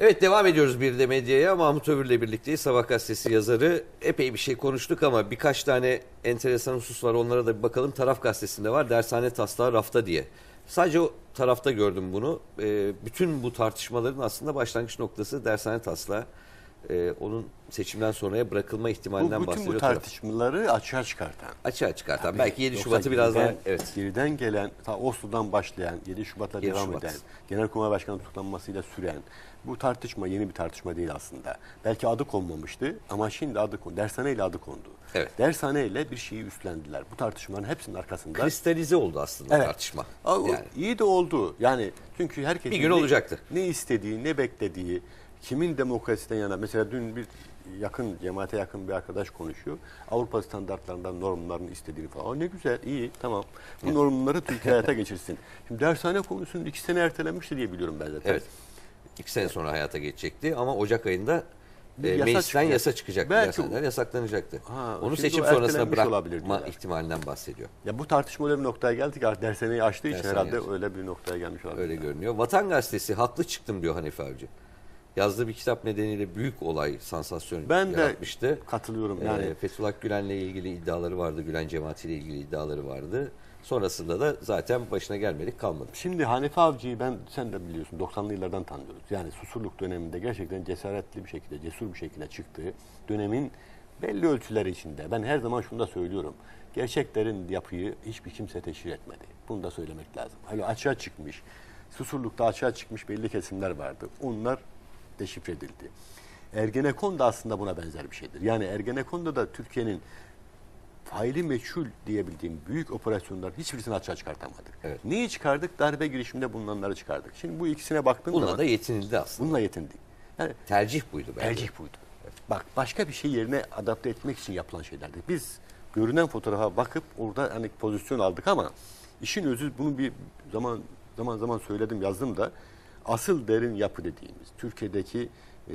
Evet devam ediyoruz bir de medyaya. Mahmut Övür'le birlikteyiz. Sabah gazetesi yazarı. Epey bir şey konuştuk ama birkaç tane enteresan husus var. Onlara da bir bakalım. Taraf gazetesinde var. Dershane taslağı rafta diye. Sadece o tarafta gördüm bunu. Ee, bütün bu tartışmaların aslında başlangıç noktası dershane taslağı. Ee, onun seçimden sonraya bırakılma Bu, ihtimalinden bütün bahsediyor. bu taraf. tartışmaları açığa çıkartan. Açığa çıkartan. Belki 7 Yoksa Şubat'ı biraz daha... Evet. Geriden gelen, ta Oslo'dan başlayan, 7 Şubat'la 7 devam Şubat. eden, Genelkurmay Başkanı tutuklanmasıyla süren bu tartışma yeni bir tartışma değil aslında. Belki adı konmamıştı ama şimdi adı kondu. Dershane ile adı kondu. Evet. Dershane ile bir şeyi üstlendiler. Bu tartışmaların hepsinin arkasında. Kristalize oldu aslında Evet. tartışma. Yani. İyi de oldu. Yani çünkü herkesin Bir gün ne- olacaktı. Ne istediği, ne beklediği, kimin demokrasiden yana. Mesela dün bir yakın, cemaate yakın bir arkadaş konuşuyor. Avrupa standartlarından normların istediğini falan. Aa, ne güzel, iyi, tamam. Bu normları Türkiye hayata geçirsin. Şimdi dershane konusunun iki sene ertelenmişti diye biliyorum ben zaten. Evet. İki sene sonra hayata geçecekti ama Ocak ayında Bir e, yasa meclisten çıkacak. yasa çıkacaktı. Belki Dershaneler yasaklanacaktı. Ha, Onu seçim sonrasında bırakma ihtimalinden bahsediyor. Ya bu tartışma öyle bir noktaya geldi ki artık dershaneyi açtığı için Dershane herhalde açtı. öyle bir noktaya gelmiş olabilir. Öyle görünüyor. Vatan Gazetesi haklı çıktım diyor Hanife Avcı. Yazdığı bir kitap nedeniyle büyük olay, sansasyon Ben de yaratmıştı. katılıyorum. Yani Yani Fethullah Gülen'le ilgili iddiaları vardı. Gülen cemaatiyle ilgili iddiaları vardı. Sonrasında da zaten başına gelmedik kalmadı. Şimdi Hanife Avcı'yı ben sen de biliyorsun 90'lı yıllardan tanıyoruz. Yani Susurluk döneminde gerçekten cesaretli bir şekilde, cesur bir şekilde çıktığı dönemin belli ölçüleri içinde. Ben her zaman şunu da söylüyorum. Gerçeklerin yapıyı hiçbir kimse teşhir etmedi. Bunu da söylemek lazım. Hani açığa çıkmış, Susurluk'ta açığa çıkmış belli kesimler vardı. Onlar deşifre edildi. Ergenekon da aslında buna benzer bir şeydir. Yani Ergenekon'da da Türkiye'nin faili meçhul diyebildiğim büyük operasyonların hiçbirisini açığa çıkartamadık. Evet. Neyi çıkardık? Darbe girişiminde bulunanları çıkardık. Şimdi bu ikisine baktığım Bununla zaman da yetinildi aslında. bununla yetindik. Yani Tercih buydu bence. tercih buydu. Bak başka bir şey yerine adapte etmek için yapılan şeylerdi. Biz görünen fotoğrafa bakıp orada hani pozisyon aldık ama işin özü bunu bir zaman zaman zaman söyledim yazdım da asıl derin yapı dediğimiz Türkiye'deki e,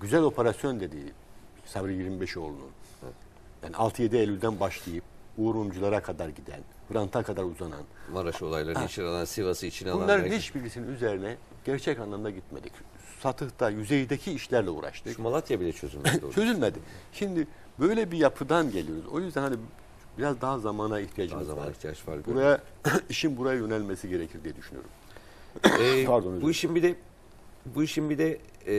güzel operasyon dediği Sabri 25oğlu'nun yani 6-7 Eylül'den başlayıp Uğur Mumculara kadar giden, Hrant'a kadar uzanan Maraş olaylarını içine alan, Sivas'ı içine alan. bunların hiçbirisinin üzerine gerçek anlamda gitmedik. Satıhta, yüzeydeki işlerle uğraştık. Şu Malatya bile çözülmedi. Çözülmedi. Şimdi böyle bir yapıdan geliyoruz. O yüzden hani biraz daha zamana Daha ihtiyacımız zaman var. ihtiyaç var. Buraya işin buraya yönelmesi gerekir diye düşünüyorum. Ee, Pardon, bu işin bir de bu işin bir de e,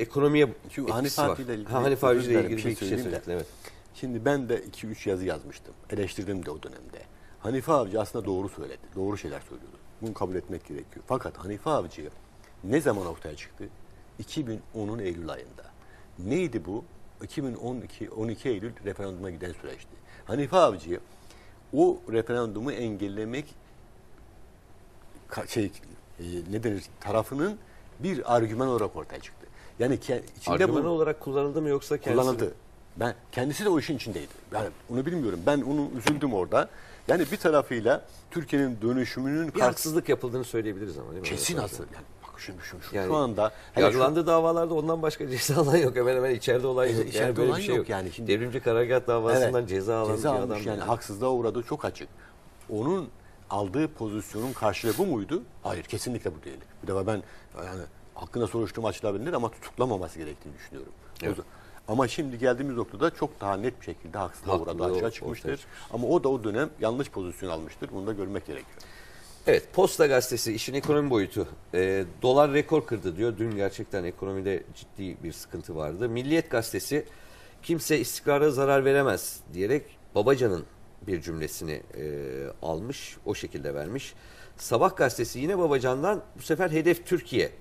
ekonomiye Şu etkisi var. İle ilgili- Ha, Avcı ile ilgili bir şey şey söyleyeyim de. evet. Şimdi ben de 2-3 yazı yazmıştım. Eleştirdim de o dönemde. Hanife Avcı aslında doğru söyledi. Doğru şeyler söylüyordu. Bunu kabul etmek gerekiyor. Fakat Hanife Avcı ne zaman ortaya çıktı? 2010'un Eylül ayında. Neydi bu? 2012 12 Eylül referanduma giden süreçti. Hanife Avcı o referandumu engellemek şey e, ne denir tarafının bir argüman olarak ortaya çıktı. Yani ke- içinde Argüman bu olarak kullanıldı mı yoksa kendisi kullanıldı. Ben kendisi de o işin içindeydi. Yani onu bilmiyorum. Ben onu üzüldüm orada. Yani bir tarafıyla Türkiye'nin dönüşümünün bir haksızlık yapıldığını söyleyebiliriz ama değil mi? kesin asıl. Yani bak şimdi şu, şu, Yani şu anda hele şu- Yargılandığı davalarda ondan başka ceza alan yok. Hemen hemen içeride olay, Evet, içeride içeride böyle olan bir şey yok yani. Şimdi- Devrimci karargah davasından Evet, ceza alan ceza bir almış adam. yani haksızlığa uğradığı çok açık. Onun aldığı pozisyonun karşılığı bu muydu? Hayır kesinlikle bu değil. Bir defa ben yani hakkında soruşturma açılabilir ama tutuklamaması gerektiğini düşünüyorum. Evet. Ama şimdi geldiğimiz noktada çok daha net bir şekilde haksızlığa uğradığı açığa çıkmıştır. çıkmış. Ama o da o dönem yanlış pozisyon almıştır. Bunu da görmek gerekiyor. Evet, Posta Gazetesi işin ekonomi boyutu. Ee, dolar rekor kırdı diyor. Dün gerçekten ekonomide ciddi bir sıkıntı vardı. Milliyet Gazetesi kimse istikrara zarar veremez diyerek Babacan'ın bir cümlesini e, almış, o şekilde vermiş. Sabah Gazetesi yine Babacan'dan bu sefer hedef Türkiye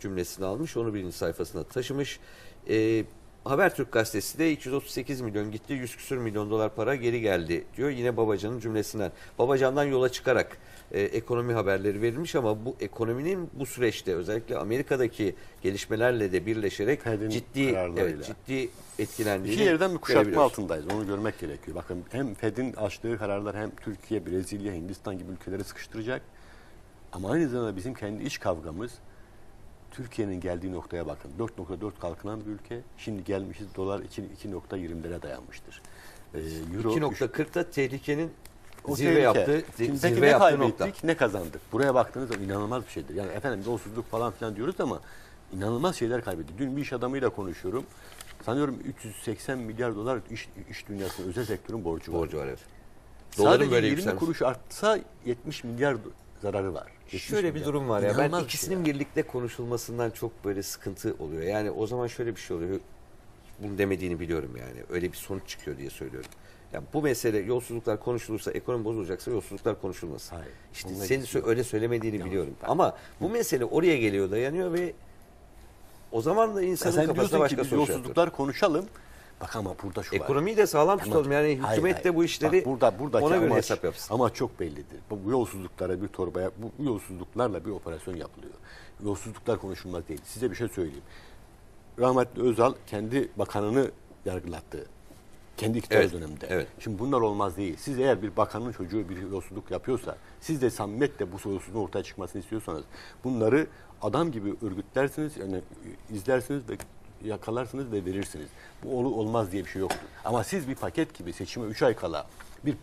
cümlesini almış. Onu birinci sayfasına taşımış. Ee, Habertürk gazetesi de 238 milyon gitti, 100 küsür milyon dolar para geri geldi diyor. Yine Babacan'ın cümlesinden. Babacan'dan yola çıkarak e, ekonomi haberleri verilmiş ama bu ekonominin bu süreçte özellikle Amerika'daki gelişmelerle de birleşerek Fed'in ciddi evet, ciddi etkilendiğini İki yerden bir kuşatma altındayız. Onu görmek gerekiyor. Bakın hem Fed'in açtığı kararlar hem Türkiye, Brezilya, Hindistan gibi ülkeleri sıkıştıracak. Ama aynı zamanda bizim kendi iç kavgamız Türkiye'nin geldiği noktaya bakın. 4.4 kalkınan bir ülke. Şimdi gelmişiz dolar 2 2.20'lere dayanmıştır. Ee, Euro 2.40'da tehlikenin O Zirve tehlike. yaptı, Şimdi zirve peki ne kaybettik, nokta. ne kazandık? Buraya baktığınız zaman inanılmaz bir şeydir. Yani efendim yolsuzluk falan filan diyoruz ama inanılmaz şeyler kaybettik. Dün bir iş adamıyla konuşuyorum. Sanıyorum 380 milyar dolar iş, iş dünyasının özel sektörün borcu var. Borcu var evet. Doların Sadece böyle 20 yükselmesi. kuruş artsa 70 milyar zararı var. 70 Şöyle bir durum var ya. İnanılmaz Ben ikisinin şey ya. birlikte konuşulmasından çok böyle sıkıntı oluyor. Yani o zaman şöyle bir şey oluyor. Bunu demediğini biliyorum yani. Öyle bir sonuç çıkıyor diye söylüyorum. Ya bu mesele yolsuzluklar konuşulursa, ekonomi bozulacaksa yolsuzluklar konuşulmasın. Hayır. İşte senin sö- öyle söylemediğini Yalnız biliyorum. ben- Ama bu mesele oraya geliyor, dayanıyor ve o zaman da Ya insanın sen kafasında diyorsun ki başka biz soru yolsuzluklar konuşalım. Bak ama burada şu var. Ekonomiyi de sağlam tutalım. Yani hükümet hayır. de bu işleri Bak burada, buradaki ona göre amaç, hesap yapsın. Ama çok bellidir. Bu, yolsuzluklara bir torbaya, bu, yolsuzluklarla bir operasyon yapılıyor. Yolsuzluklar konuşulmaz değil. Size bir şey söyleyeyim. Rahmetli Özal kendi bakanını yargılattı. Kendi iktidar Evet, döneminde. evet. Şimdi bunlar olmaz değil. Siz eğer bir bakanın çocuğu bir yolsuzluk yapıyorsa, siz de samimiyetle bu yolsuzluğun ortaya çıkmasını istiyorsanız, bunları adam gibi örgütlersiniz, yani izlersiniz ve yakalarsınız ve verirsiniz. Bu olu olmaz diye bir şey yoktur. Ama siz bir paket gibi seçime 3 ay kala bir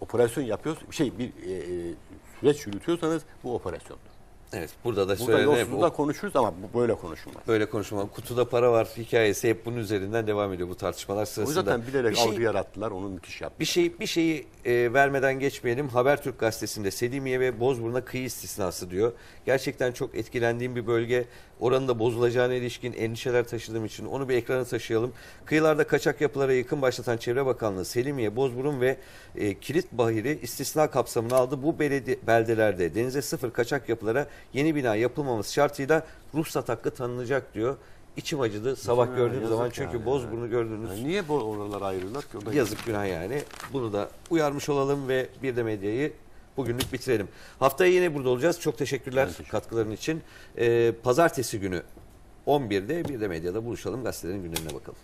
operasyon yapıyorsunuz, şey bir e, e, süreç yürütüyorsanız bu operasyondur. Evet, burada da Burada söylenen yolsuzlukla o konuşuruz ama bu böyle konuşulmaz. böyle konuşmam. Kutuda para var hikayesi hep bunun üzerinden devam ediyor bu tartışmalar O sırasında. zaten bilerek Bir şey- algı yarattılar, onu müthiş yaptılar. Bir şey bir şeyi e, vermeden geçmeyelim. Habertürk gazetesinde Selimiye ve Bozburun'a kıyı istisnası diyor. Gerçekten çok etkilendiğim bir bölge. Oranın da bozulacağına ilişkin endişeler taşıdığım için onu bir ekrana taşıyalım. Kıyılarda kaçak yapılara yıkım başlatan Çevre Bakanlığı Selimiye, Bozburun ve e, Kilit Bahiri istisna kapsamına aldı. Bu beledi beldelerde denize sıfır kaçak yapılara yeni bina yapılmaması şartıyla ruhsat hakkı tanınacak diyor. İçim acıdı sabah Ya, gördüğüm zaman çünkü yani. Bozburun'u gördüğünüz Ya niye bu oralar ayrılırlar ki? Yazık günah yani. Bunu da uyarmış olalım ve bir de medyayı bugünlük bitirelim. Haftaya yine burada olacağız. Çok teşekkürler teşekkür katkıların için. Ee, pazartesi günü 11'de bir de medyada buluşalım. Gazetelerin gündemine bakalım.